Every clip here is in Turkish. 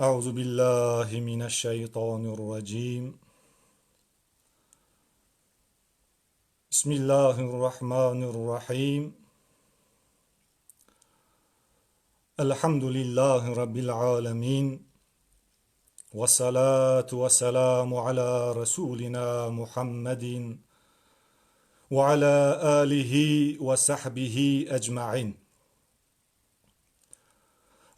Euzu billahi mineşşeytanirracim. Bismillahirrahmanirrahim. Elhamdülillahi rabbil alamin. Ve salatu ve selamu ala rasulina Muhammedin ve ala alihi ve sahbihi ecmaîn.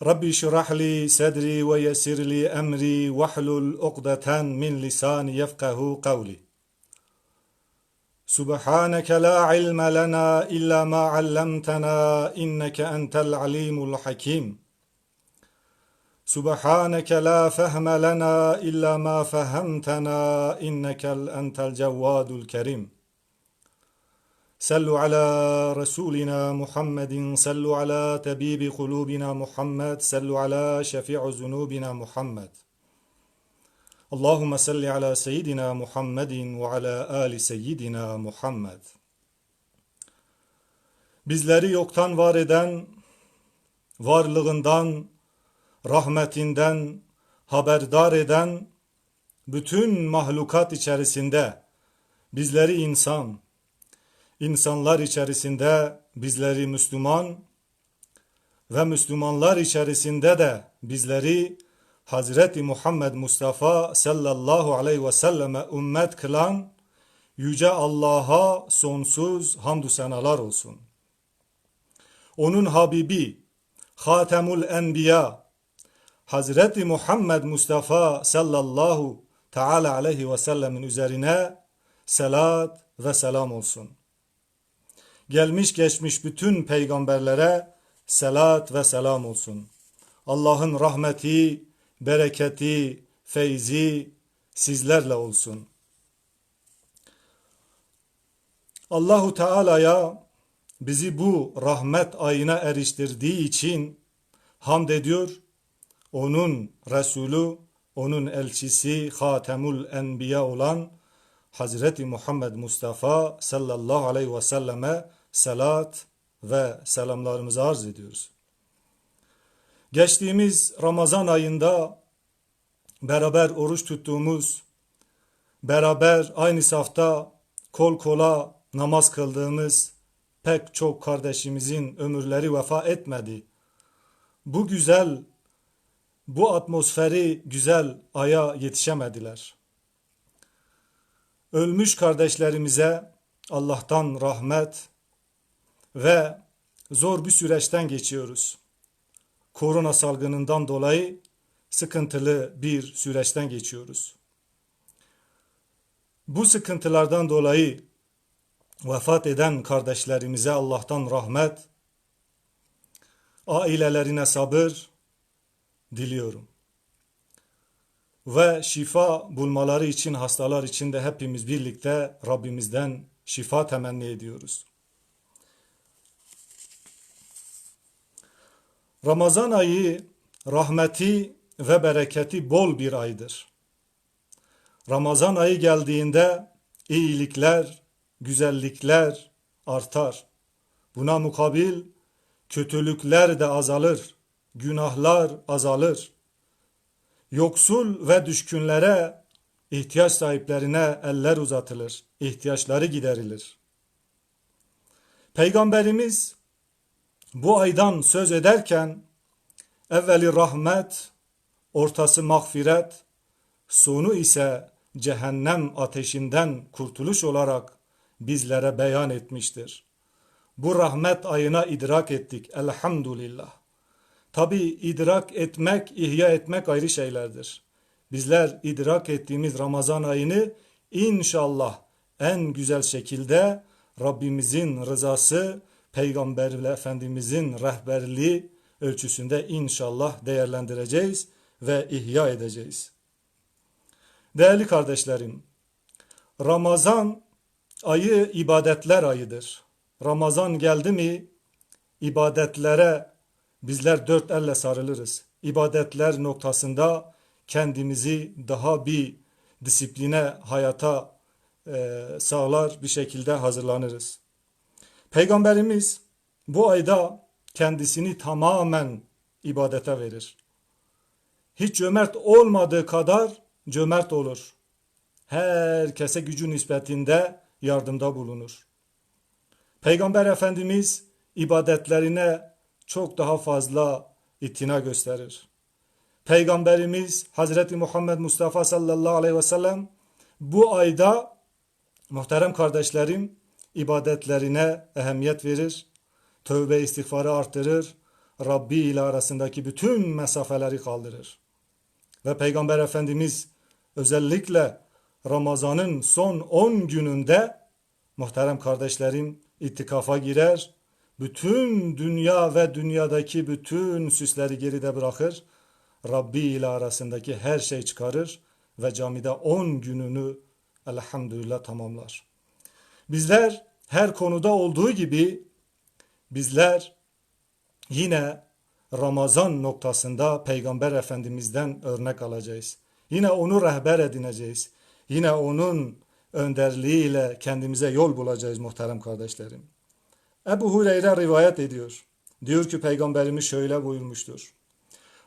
Rabbi şirah li sedri ve yessir li emri vehlul ukdeten min lisani yefkahu kavli. Subhaneke la ilme lena illa ma allamtena inneke entel alimul hakim. Subhaneke la fehme lena illa ma fehemtena innekel entel cevvadul kerim. صلوا على رسولنا محمد صلوا على طبيب قلوبنا محمد صلوا على شفيع ذنوبنا محمد اللهم صل على سيدنا محمد وعلى آل سيدنا Muhammed. Bizleri yoktan var eden, varlığından, rahmetinden haberdar eden, bütün mahlukat içerisinde bizleri insan, insanlar içerisinde bizleri Müslüman ve Müslümanlar içerisinde de bizleri Hazreti Muhammed Mustafa sallallahu aleyhi ve selleme ümmet kılan Yüce Allah'a sonsuz hamdü senalar olsun. Onun Habibi, Hatemul Enbiya, Hazreti Muhammed Mustafa sallallahu teala aleyhi ve sellemin üzerine selat ve selam olsun. Gelmiş geçmiş bütün peygamberlere selat ve selam olsun. Allah'ın rahmeti, bereketi, feyzi sizlerle olsun. Allahu Teala'ya bizi bu rahmet ayına eriştirdiği için hamd ediyor. Onun Resulü, onun elçisi Hatemul Enbiya olan Hazreti Muhammed Mustafa sallallahu aleyhi ve selleme salat ve selamlarımızı arz ediyoruz. Geçtiğimiz Ramazan ayında beraber oruç tuttuğumuz, beraber aynı safta kol kola namaz kıldığımız pek çok kardeşimizin ömürleri vefa etmedi. Bu güzel, bu atmosferi güzel aya yetişemediler. Ölmüş kardeşlerimize Allah'tan rahmet ve zor bir süreçten geçiyoruz korona salgınından dolayı sıkıntılı bir süreçten geçiyoruz. Bu sıkıntılardan dolayı vefat eden kardeşlerimize Allah'tan rahmet, ailelerine sabır diliyorum. Ve şifa bulmaları için hastalar için de hepimiz birlikte Rabbimizden şifa temenni ediyoruz. Ramazan ayı rahmeti ve bereketi bol bir aydır. Ramazan ayı geldiğinde iyilikler, güzellikler artar. Buna mukabil kötülükler de azalır, günahlar azalır. Yoksul ve düşkünlere, ihtiyaç sahiplerine eller uzatılır, ihtiyaçları giderilir. Peygamberimiz bu aydan söz ederken evveli rahmet, ortası mağfiret, sonu ise cehennem ateşinden kurtuluş olarak bizlere beyan etmiştir. Bu rahmet ayına idrak ettik elhamdülillah. Tabi idrak etmek, ihya etmek ayrı şeylerdir. Bizler idrak ettiğimiz Ramazan ayını inşallah en güzel şekilde Rabbimizin rızası Peygamber Efendimizin rehberliği ölçüsünde inşallah değerlendireceğiz ve ihya edeceğiz. Değerli kardeşlerim, Ramazan ayı ibadetler ayıdır. Ramazan geldi mi ibadetlere bizler dört elle sarılırız. İbadetler noktasında kendimizi daha bir disipline, hayata e, sağlar bir şekilde hazırlanırız. Peygamberimiz bu ayda kendisini tamamen ibadete verir. hiç cömert olmadığı kadar cömert olur. Herkese gücü nispetinde yardımda bulunur. Peygamber Efendimiz ibadetlerine çok daha fazla itina gösterir. Peygamberimiz Hazreti Muhammed Mustafa sallallahu aleyhi ve sellem bu ayda muhterem kardeşlerim ibadetlerine ehemmiyet verir, tövbe istiğfarı artırır, Rabbi ile arasındaki bütün mesafeleri kaldırır. Ve Peygamber Efendimiz özellikle Ramazan'ın son 10 gününde muhterem kardeşlerim itikafa girer, bütün dünya ve dünyadaki bütün süsleri geride bırakır, Rabbi ile arasındaki her şey çıkarır ve camide 10 gününü elhamdülillah tamamlar. Bizler her konuda olduğu gibi bizler yine Ramazan noktasında Peygamber Efendimiz'den örnek alacağız. Yine onu rehber edineceğiz. Yine onun önderliğiyle kendimize yol bulacağız muhterem kardeşlerim. Ebu Hureyre rivayet ediyor. Diyor ki Peygamberimiz şöyle buyurmuştur.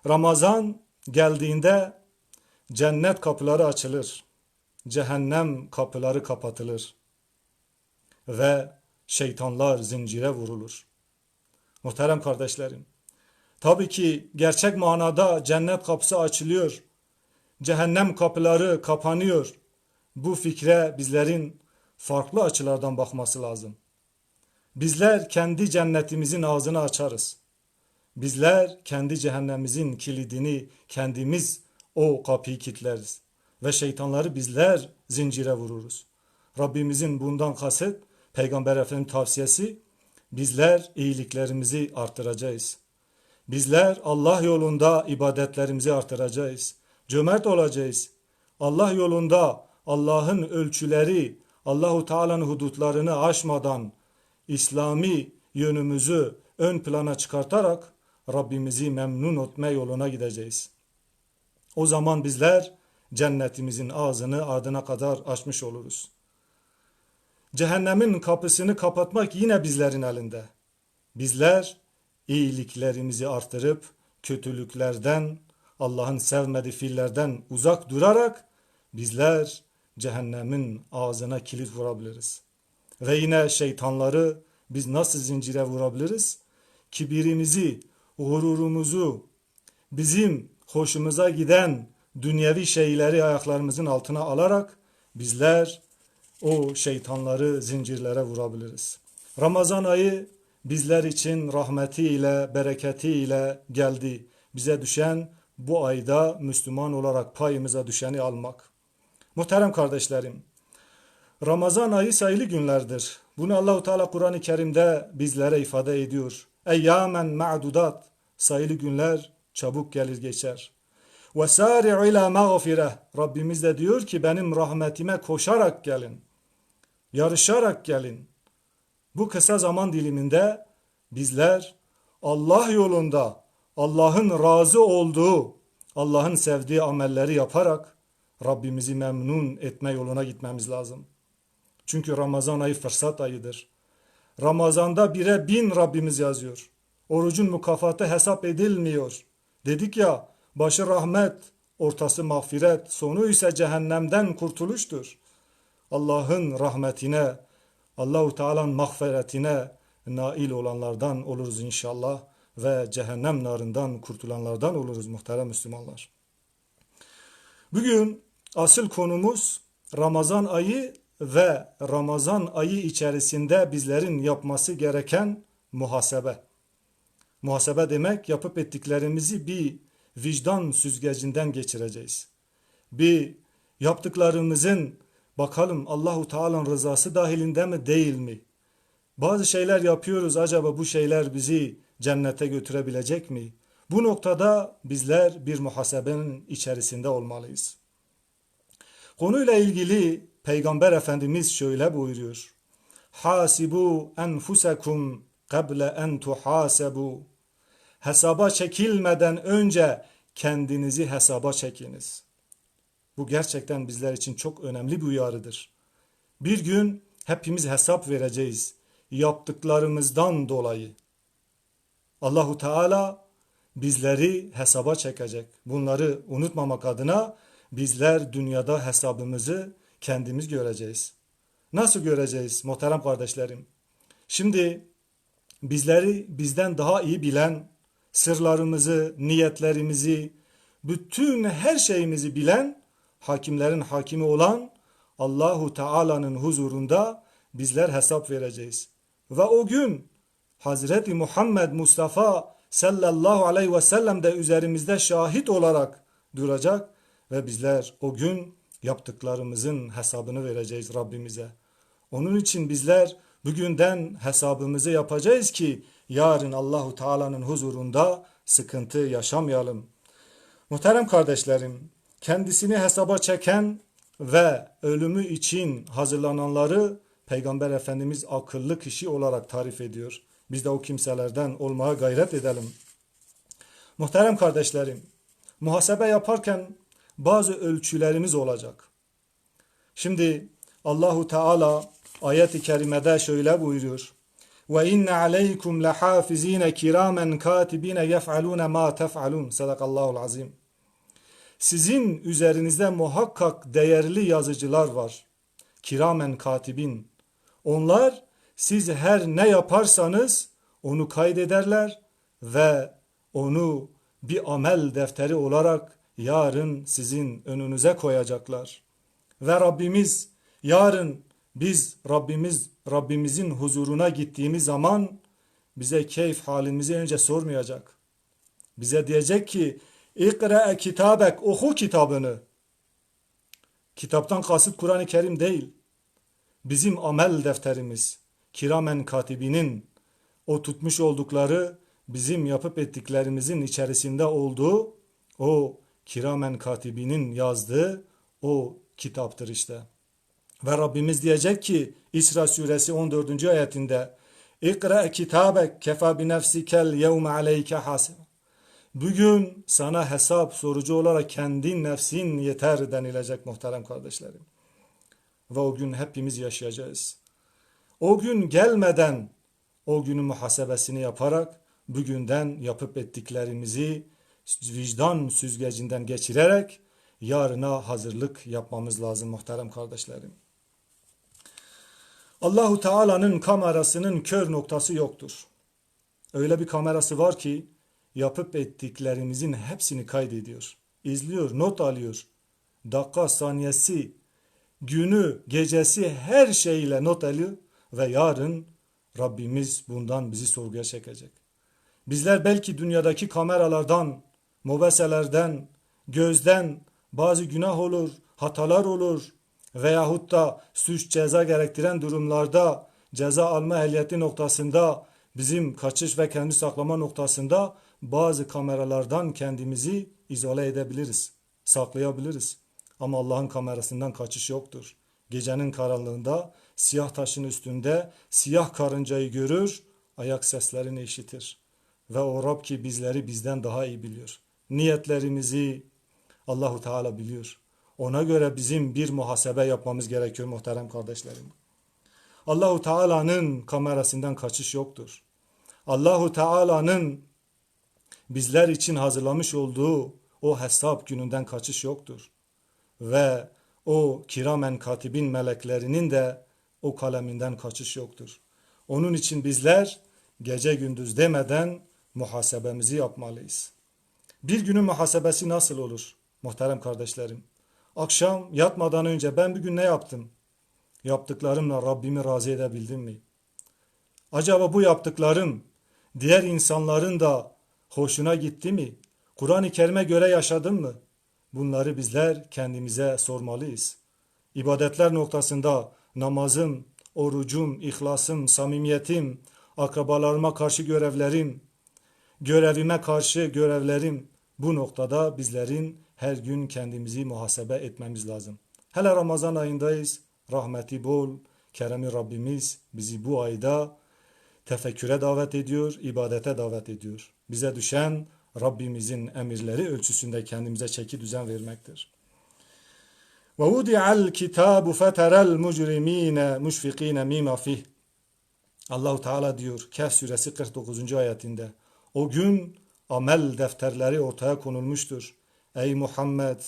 Ramazan geldiğinde cennet kapıları açılır. Cehennem kapıları kapatılır. Ve şeytanlar zincire vurulur. Muhterem kardeşlerim. Tabii ki gerçek manada cennet kapısı açılıyor. Cehennem kapıları kapanıyor. Bu fikre bizlerin farklı açılardan bakması lazım. Bizler kendi cennetimizin ağzını açarız. Bizler kendi cehennemimizin kilidini kendimiz o kapıyı kilitleriz. Ve şeytanları bizler zincire vururuz. Rabbimizin bundan kasıt Peygamber Efendimiz tavsiyesi bizler iyiliklerimizi artıracağız. Bizler Allah yolunda ibadetlerimizi artıracağız. Cömert olacağız. Allah yolunda Allah'ın ölçüleri, Allahu Teala'nın hudutlarını aşmadan İslami yönümüzü ön plana çıkartarak Rabbimizi memnun etme yoluna gideceğiz. O zaman bizler cennetimizin ağzını ardına kadar açmış oluruz. Cehennemin kapısını kapatmak yine bizlerin elinde. Bizler iyiliklerimizi artırıp kötülüklerden, Allah'ın sevmediği fiillerden uzak durarak bizler cehennemin ağzına kilit vurabiliriz. Ve yine şeytanları biz nasıl zincire vurabiliriz? Kibirimizi, gururumuzu, bizim hoşumuza giden dünyevi şeyleri ayaklarımızın altına alarak bizler o şeytanları zincirlere vurabiliriz. Ramazan ayı bizler için rahmetiyle, bereketiyle geldi. Bize düşen bu ayda Müslüman olarak payımıza düşeni almak. Muhterem kardeşlerim, Ramazan ayı sayılı günlerdir. Bunu Allahu Teala Kur'an-ı Kerim'de bizlere ifade ediyor. Eyyamen ma'dudat sayılı günler çabuk gelir geçer. Ve sari'u ila Rabbimiz de diyor ki benim rahmetime koşarak gelin. Yarışarak gelin. Bu kısa zaman diliminde bizler Allah yolunda Allah'ın razı olduğu, Allah'ın sevdiği amelleri yaparak Rabbimizi memnun etme yoluna gitmemiz lazım. Çünkü Ramazan ayı fırsat ayıdır. Ramazanda bire bin Rabbimiz yazıyor. Orucun mukafatı hesap edilmiyor. Dedik ya başı rahmet, ortası mağfiret, sonu ise cehennemden kurtuluştur. Allah'ın rahmetine, Allahu Teala'nın mağfiretine nail olanlardan oluruz inşallah ve cehennem narından kurtulanlardan oluruz muhterem Müslümanlar. Bugün asıl konumuz Ramazan ayı ve Ramazan ayı içerisinde bizlerin yapması gereken muhasebe. Muhasebe demek yapıp ettiklerimizi bir vicdan süzgecinden geçireceğiz. Bir yaptıklarımızın bakalım Allahu Teala'nın rızası dahilinde mi değil mi? Bazı şeyler yapıyoruz acaba bu şeyler bizi cennete götürebilecek mi? Bu noktada bizler bir muhasebenin içerisinde olmalıyız. Konuyla ilgili Peygamber Efendimiz şöyle buyuruyor. Hasibu enfusekum kable en tuhasebu. Hesaba çekilmeden önce kendinizi hesaba çekiniz. Bu gerçekten bizler için çok önemli bir uyarıdır. Bir gün hepimiz hesap vereceğiz yaptıklarımızdan dolayı. Allahu Teala bizleri hesaba çekecek. Bunları unutmamak adına bizler dünyada hesabımızı kendimiz göreceğiz. Nasıl göreceğiz muhterem kardeşlerim? Şimdi bizleri bizden daha iyi bilen, sırlarımızı, niyetlerimizi, bütün her şeyimizi bilen, hakimlerin hakimi olan Allahu Teala'nın huzurunda bizler hesap vereceğiz. Ve o gün Hazreti Muhammed Mustafa sallallahu aleyhi ve sellem de üzerimizde şahit olarak duracak ve bizler o gün yaptıklarımızın hesabını vereceğiz Rabbimize. Onun için bizler bugünden hesabımızı yapacağız ki yarın Allahu Teala'nın huzurunda sıkıntı yaşamayalım. Muhterem kardeşlerim, kendisini hesaba çeken ve ölümü için hazırlananları Peygamber Efendimiz akıllı kişi olarak tarif ediyor. Biz de o kimselerden olmaya gayret edelim. Muhterem kardeşlerim, muhasebe yaparken bazı ölçülerimiz olacak. Şimdi Allahu Teala ayet-i kerimede şöyle buyuruyor. Ve inne aleykum lehafizine kiramen katibine yef'alune ma tef'alun. Sadakallahul azim. Sizin üzerinizde muhakkak değerli yazıcılar var. Kiramen katibin. Onlar siz her ne yaparsanız onu kaydederler ve onu bir amel defteri olarak yarın sizin önünüze koyacaklar. Ve Rabbimiz yarın biz Rabbimiz Rabbimizin huzuruna gittiğimiz zaman bize keyif halimizi önce sormayacak. Bize diyecek ki İkra kitabek oku kitabını. Kitaptan kasıt Kur'an-ı Kerim değil. Bizim amel defterimiz kiramen katibinin o tutmuş oldukları bizim yapıp ettiklerimizin içerisinde olduğu o kiramen katibinin yazdığı o kitaptır işte. Ve Rabbimiz diyecek ki İsra suresi 14. ayetinde İkra kitabek kefa bi nefsikel yevme aleyke hasib. Bugün sana hesap sorucu olarak kendi nefsin yeter denilecek muhterem kardeşlerim. Ve o gün hepimiz yaşayacağız. O gün gelmeden o günün muhasebesini yaparak bugünden yapıp ettiklerimizi vicdan süzgecinden geçirerek yarına hazırlık yapmamız lazım muhterem kardeşlerim. Allahu Teala'nın kamerasının kör noktası yoktur. Öyle bir kamerası var ki yapıp ettiklerimizin hepsini kaydediyor. İzliyor, not alıyor. Dakika, saniyesi, günü, gecesi her şeyle not alıyor ve yarın Rabbimiz bundan bizi sorguya çekecek. Bizler belki dünyadaki kameralardan, mobeselerden, gözden bazı günah olur, hatalar olur veyahut da suç ceza gerektiren durumlarda ceza alma ehliyeti noktasında bizim kaçış ve kendi saklama noktasında bazı kameralardan kendimizi izole edebiliriz, saklayabiliriz. Ama Allah'ın kamerasından kaçış yoktur. Gecenin karanlığında siyah taşın üstünde siyah karıncayı görür, ayak seslerini işitir. Ve o Rab ki bizleri bizden daha iyi biliyor. Niyetlerimizi Allahu Teala biliyor. Ona göre bizim bir muhasebe yapmamız gerekiyor muhterem kardeşlerim. Allahu Teala'nın kamerasından kaçış yoktur. Allahu Teala'nın bizler için hazırlamış olduğu o hesap gününden kaçış yoktur. Ve o kiramen katibin meleklerinin de o kaleminden kaçış yoktur. Onun için bizler gece gündüz demeden muhasebemizi yapmalıyız. Bir günün muhasebesi nasıl olur muhterem kardeşlerim? Akşam yatmadan önce ben bugün ne yaptım? Yaptıklarımla Rabbimi razı edebildim mi? Acaba bu yaptıklarım diğer insanların da hoşuna gitti mi? Kur'an-ı Kerim'e göre yaşadın mı? Bunları bizler kendimize sormalıyız. İbadetler noktasında namazım, orucum, ihlasım, samimiyetim, akrabalarıma karşı görevlerim, görevime karşı görevlerim bu noktada bizlerin her gün kendimizi muhasebe etmemiz lazım. Hele Ramazan ayındayız. Rahmeti bol, keremi Rabbimiz bizi bu ayda tefekküre davet ediyor, ibadete davet ediyor. Bize düşen Rabbimizin emirleri ölçüsünde kendimize çeki düzen vermektir. Ve vudi'al kitabu feterel mujrimine müşfikine mima fih. Allahu Teala diyor Kehf suresi 49. ayetinde. O gün amel defterleri ortaya konulmuştur. Ey Muhammed!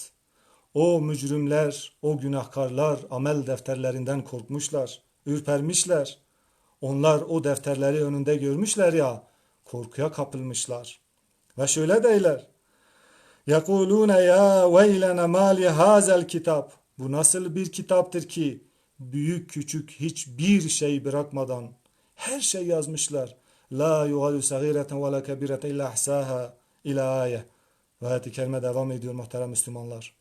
O mücrimler, o günahkarlar amel defterlerinden korkmuşlar, ürpermişler. Onlar o defterleri önünde görmüşler ya, korkuya kapılmışlar. Ve şöyle deyler. Yekulune ya veylene mali hazel kitap. Bu nasıl bir kitaptır ki büyük küçük hiçbir şey bırakmadan her şey yazmışlar. La yuhadu sagireten ve la kebireten illa ahsaha ila ayeh. Ve ayet-i kerime devam ediyor muhterem Müslümanlar.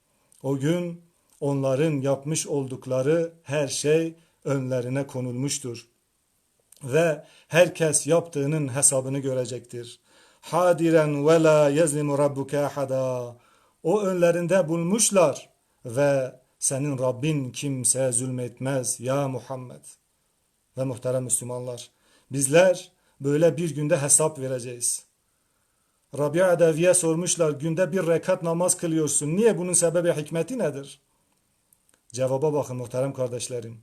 O gün onların yapmış oldukları her şey önlerine konulmuştur. Ve herkes yaptığının hesabını görecektir. Hadiren ve la yezlimu rabbuke ahada. O önlerinde bulmuşlar ve senin Rabbin kimseye zulmetmez ya Muhammed. Ve muhterem Müslümanlar bizler böyle bir günde hesap vereceğiz. Rabia Edevi'ye sormuşlar günde bir rekat namaz kılıyorsun. Niye bunun sebebi hikmeti nedir? Cevaba bakın muhterem kardeşlerim.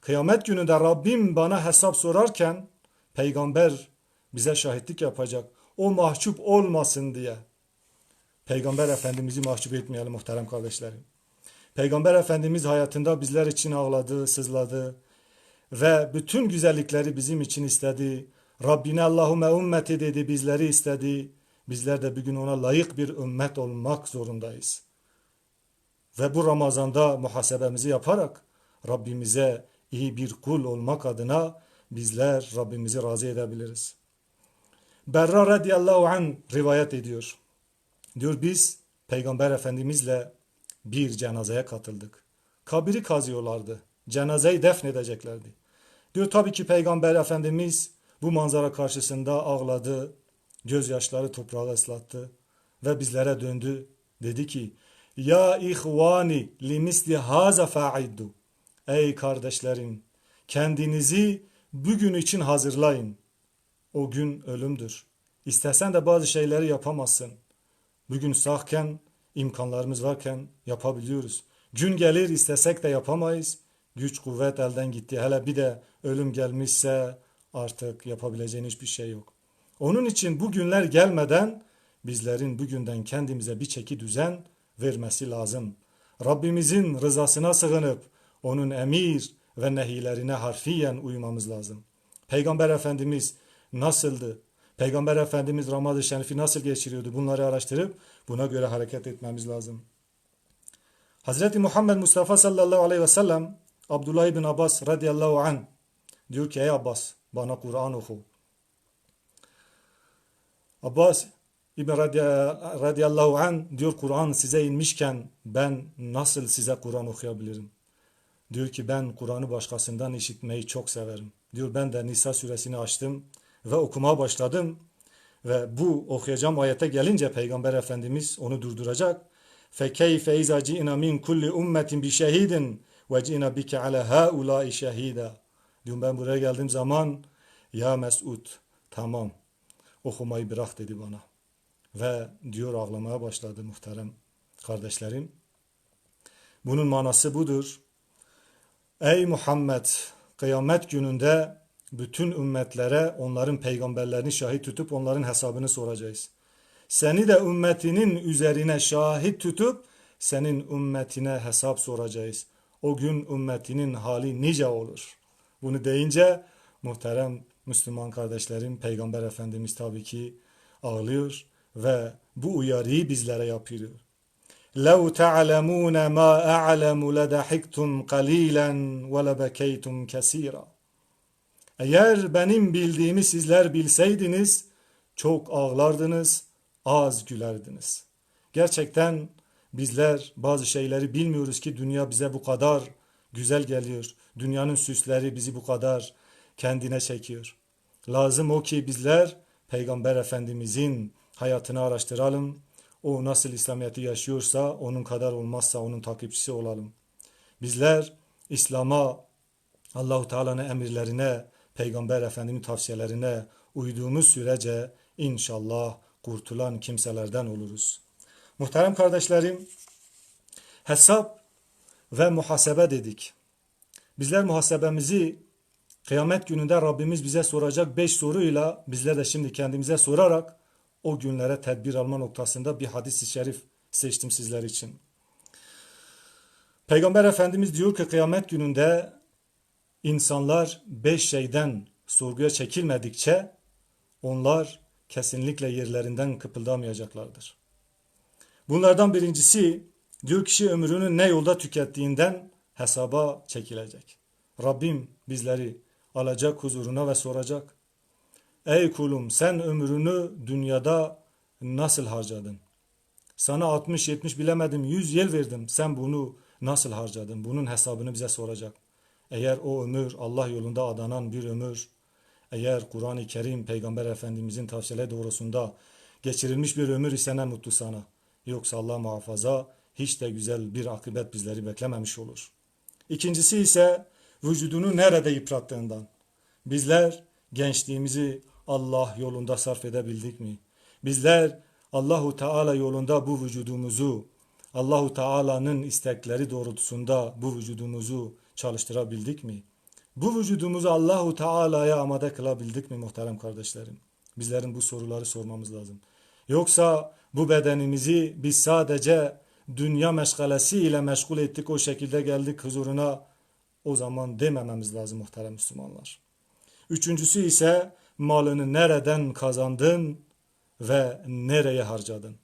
Kıyamet gününde Rabbim bana hesap sorarken peygamber bize şahitlik yapacak. O mahcup olmasın diye. Peygamber Efendimiz'i mahcup etmeyelim muhterem kardeşlerim. Peygamber Efendimiz hayatında bizler için ağladı, sızladı ve bütün güzellikleri bizim için istedi. Rabbine Allahume ümmeti dedi, bizleri istedi. Bizler de bugün ona layık bir ümmet olmak zorundayız. Ve bu Ramazan'da muhasebemizi yaparak Rabbimize iyi bir kul olmak adına bizler Rabbimizi razı edebiliriz. Berra radıyallahu an rivayet ediyor. Diyor biz Peygamber Efendimizle bir cenazeye katıldık. Kabiri kazıyorlardı. Cenazeyi defnedeceklerdi. Diyor tabii ki Peygamber Efendimiz bu manzara karşısında ağladı, gözyaşları toprağı ıslattı ve bizlere döndü. Dedi ki, Ya ihvani limisli haza fa'iddu. Ey kardeşlerim, kendinizi bugün için hazırlayın. O gün ölümdür. İstersen de bazı şeyleri yapamazsın. Bugün sağken, imkanlarımız varken yapabiliyoruz. Gün gelir istesek de yapamayız. Güç kuvvet elden gitti. Hele bir de ölüm gelmişse artık yapabileceğin hiçbir şey yok. Onun için bu günler gelmeden bizlerin bugünden kendimize bir çeki düzen vermesi lazım. Rabbimizin rızasına sığınıp onun emir ve nehilerine harfiyen uymamız lazım. Peygamber Efendimiz nasıldı? Peygamber Efendimiz Ramazan-ı Şerif'i nasıl geçiriyordu? Bunları araştırıp buna göre hareket etmemiz lazım. Hazreti Muhammed Mustafa sallallahu aleyhi ve sellem Abdullah bin Abbas radıyallahu anh diyor ki ey Abbas bana Kur'an oku. Abbas İbn radıyallahu anh diyor Kur'an size inmişken ben nasıl size Kur'an okuyabilirim? Diyor ki ben Kur'an'ı başkasından işitmeyi çok severim. Diyor ben de Nisa suresini açtım ve okumaya başladım. Ve bu okuyacağım ayete gelince Peygamber Efendimiz onu durduracak. فَكَيْفَ اِذَا جِئْنَا مِنْ كُلِّ اُمَّةٍ بِشَهِيدٍ وَجِئْنَا بِكَ عَلَى هَا اُولَٰئِ شَهِيدًا Diyor ben buraya geldiğim zaman ya Mesud tamam okumayı bırak dedi bana. Ve diyor ağlamaya başladı muhterem kardeşlerim. Bunun manası budur. Ey Muhammed kıyamet gününde bütün ümmetlere onların peygamberlerini şahit tutup onların hesabını soracağız. Seni de ümmetinin üzerine şahit tutup senin ümmetine hesap soracağız. O gün ümmetinin hali nice olur. Bunu deyince muhterem Müslüman kardeşlerim Peygamber Efendimiz tabii ki ağlıyor ve bu uyarıyı bizlere yapıyor. لَوْ تَعْلَمُونَ مَا أَعْلَمُ لَدَحِكْتُمْ قَلِيلًا وَلَبَكَيْتُمْ كَثِيرًا Eğer benim bildiğimi sizler bilseydiniz, çok ağlardınız, az gülerdiniz. Gerçekten bizler bazı şeyleri bilmiyoruz ki dünya bize bu kadar güzel geliyor. Dünyanın süsleri bizi bu kadar kendine çekiyor. Lazım o ki bizler Peygamber Efendimizin hayatını araştıralım. O nasıl İslamiyet'i yaşıyorsa onun kadar olmazsa onun takipçisi olalım. Bizler İslam'a Allahu Teala'nın emirlerine, Peygamber Efendimiz tavsiyelerine uyduğumuz sürece inşallah kurtulan kimselerden oluruz. Muhterem kardeşlerim, hesap ve muhasebe dedik. Bizler muhasebemizi kıyamet gününde Rabbimiz bize soracak beş soruyla bizler de şimdi kendimize sorarak o günlere tedbir alma noktasında bir hadis-i şerif seçtim sizler için. Peygamber Efendimiz diyor ki kıyamet gününde insanlar beş şeyden sorguya çekilmedikçe onlar kesinlikle yerlerinden kıpıldamayacaklardır. Bunlardan birincisi diyor kişi ömrünü ne yolda tükettiğinden hesaba çekilecek. Rabbim bizleri alacak huzuruna ve soracak. Ey kulum sen ömrünü dünyada nasıl harcadın? Sana 60-70 bilemedim 100 yıl verdim. Sen bunu nasıl harcadın? Bunun hesabını bize soracak. Eğer o ömür Allah yolunda adanan bir ömür, eğer Kur'an-ı Kerim Peygamber Efendimizin tavsiyeleri doğrusunda geçirilmiş bir ömür ise ne mutlu sana. Yoksa Allah muhafaza hiç de güzel bir akıbet bizleri beklememiş olur. İkincisi ise vücudunu nerede yıprattığından. Bizler gençliğimizi Allah yolunda sarf edebildik mi? Bizler Allahu Teala yolunda bu vücudumuzu Allahu Teala'nın istekleri doğrultusunda bu vücudumuzu çalıştırabildik mi? Bu vücudumuzu Allahu Teala'ya amade kılabildik mi muhterem kardeşlerim? Bizlerin bu soruları sormamız lazım. Yoksa bu bedenimizi biz sadece dünya meşgalesi ile meşgul ettik o şekilde geldik huzuruna o zaman demememiz lazım muhterem Müslümanlar. Üçüncüsü ise malını nereden kazandın ve nereye harcadın?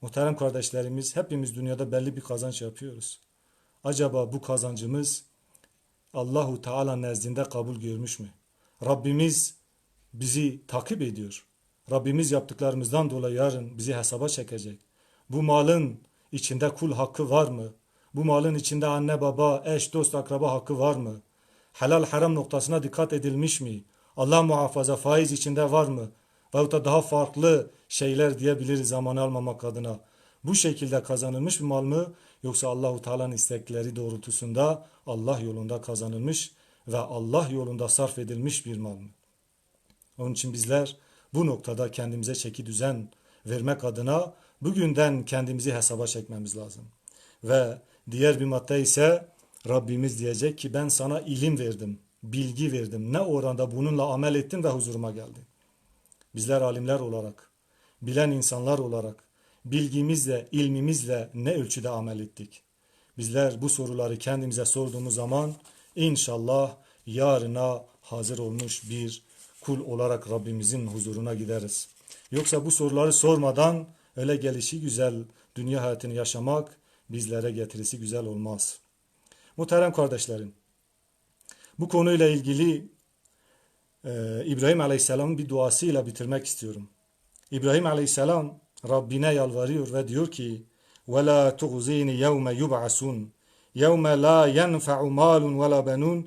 Muhterem kardeşlerimiz hepimiz dünyada belli bir kazanç yapıyoruz. Acaba bu kazancımız Allahu Teala nezdinde kabul görmüş mü? Rabbimiz bizi takip ediyor. Rabbimiz yaptıklarımızdan dolayı yarın bizi hesaba çekecek. Bu malın içinde kul hakkı var mı? Bu malın içinde anne baba, eş, dost, akraba hakkı var mı? Helal haram noktasına dikkat edilmiş mi? Allah muhafaza faiz içinde var mı? Veyahut da daha farklı şeyler diyebiliriz zamanı almamak adına. Bu şekilde kazanılmış bir mal mı? Yoksa Allahu Teala'nın istekleri doğrultusunda Allah yolunda kazanılmış ve Allah yolunda sarf edilmiş bir mal mı? Onun için bizler bu noktada kendimize çeki düzen vermek adına bugünden kendimizi hesaba çekmemiz lazım. Ve diğer bir madde ise Rabbimiz diyecek ki ben sana ilim verdim, bilgi verdim. Ne oranda bununla amel ettin ve huzuruma geldin. Bizler alimler olarak, bilen insanlar olarak bilgimizle, ilmimizle ne ölçüde amel ettik? Bizler bu soruları kendimize sorduğumuz zaman inşallah yarına hazır olmuş bir kul olarak Rabbimizin huzuruna gideriz. Yoksa bu soruları sormadan öyle gelişi güzel dünya hayatını yaşamak bizlere getirisi güzel olmaz. Muhterem kardeşlerim, bu konuyla ilgili e, İbrahim Aleyhisselam'ın bir duasıyla bitirmek istiyorum. İbrahim Aleyhisselam Rabbine yalvarıyor ve diyor ki وَلَا تُغْزِينِ يَوْمَ يُبْعَسُونَ يَوْمَ لَا يَنْفَعُ مَالٌ وَلَا بَنُونَ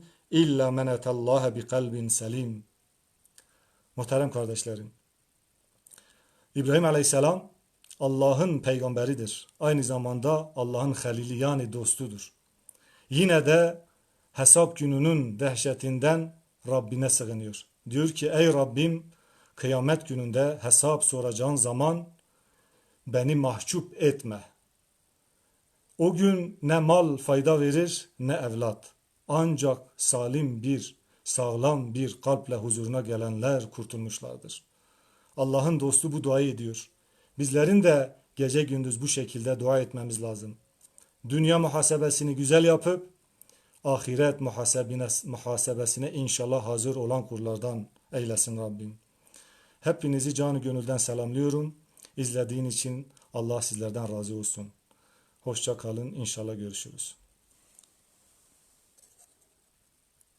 اِلَّا مَنَتَ اللّٰهَ بِقَلْبٍ سَلِيمٍ Muhterem kardeşlerim, İbrahim Aleyhisselam Allah'ın peygamberidir. Aynı zamanda Allah'ın halili yani dostudur. Yine de hesap gününün dehşetinden Rabbine sığınıyor. Diyor ki ey Rabbim kıyamet gününde hesap soracağın zaman beni mahcup etme. O gün ne mal fayda verir ne evlat. Ancak salim bir, sağlam bir kalple huzuruna gelenler kurtulmuşlardır. Allah'ın dostu bu duayı ediyor. Bizlerin de gece gündüz bu şekilde dua etmemiz lazım. Dünya muhasebesini güzel yapıp ahiret muhasebesine inşallah hazır olan kurlardan eylesin Rabbim. Hepinizi canı gönülden selamlıyorum. İzlediğin için Allah sizlerden razı olsun. Hoşça kalın. İnşallah görüşürüz.